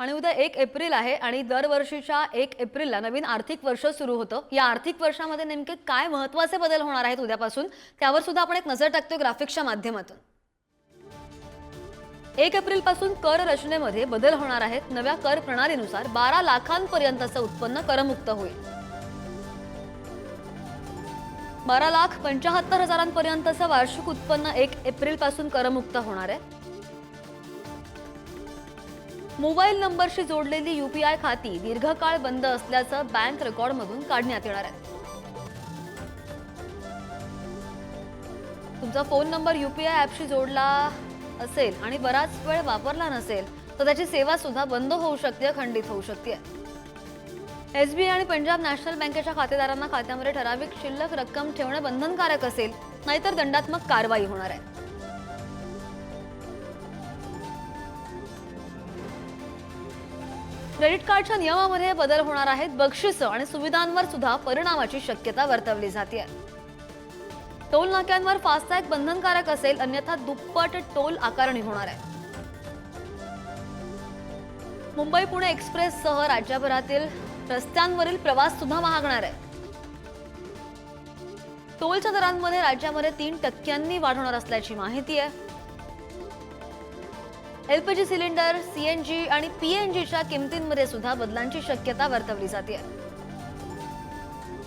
आणि उद्या एक एप्रिल आहे आणि दरवर्षीच्या एक एप्रिलला नवीन आर्थिक वर्ष सुरू होतं. या आर्थिक वर्षामध्ये नेमके काय महत्त्वाचे बदल होणार आहेत उद्यापासून त्यावर सुद्धा आपण एक नजर टाकतोय ग्राफिक्सच्या माध्यमातून. एक एप्रिलपासून कर रचनेमध्ये बदल होणार आहेत. नव्या कर प्रणालीनुसार बारा लाखांपर्यंतचं उत्पन्न करमुक्त होईल. बारा लाख पंचाहत्तर हजारांपर्यंतचं वार्षिक उत्पन्न एक एप्रिलपासून करमुक्त होणार आहे. मोबाईल नंबरशी जोडलेली यूपीआय खाती दीर्घकाळ बंद असल्याचं बँक रेकॉर्डमधून काढण्यात येणार आहे. तुमचा फोन नंबर युपीआय ॲपशी जोडला असेल आणि बराच वेळ वापरला नसेल तर त्याची सेवा सुद्धा बंद होऊ शकते खंडित होऊ शकते. एसबीआय आणि पंजाब नॅशनल बँकेच्या खातेदारांना खात्यामध्ये ठराविक शिल्लक रक्कम ठेवणं बंधनकारक असेल नाहीतर दंडात्मक कारवाई होणार आहे. क्रेडिट कार्डच्या नियमामध्ये बदल होणार आहेत. बक्षिसं आणि सुविधांवर सुद्धा परिणामाची शक्यता वर्तवली जाते टोल नाक्यांवर फास्टॅग बंधनकारक असेल अन्यथा दुप्पट टोल आकारणी होणार आहे. मुंबई पुणे एक्सप्रेससह राज्यभरातील रस्त्यांवरील प्रवास सुद्धा महागणार आहे. टोलच्या दरांमध्ये राज्यामध्ये तीन टक्क्यांनी वाढ होणार असल्याची माहिती आहे. एलपीजी सिलेंडर सीएनजी आणि पीएनजीच्या किमतींमध्ये सुद्धा बदलांची शक्यता वर्तवली जाते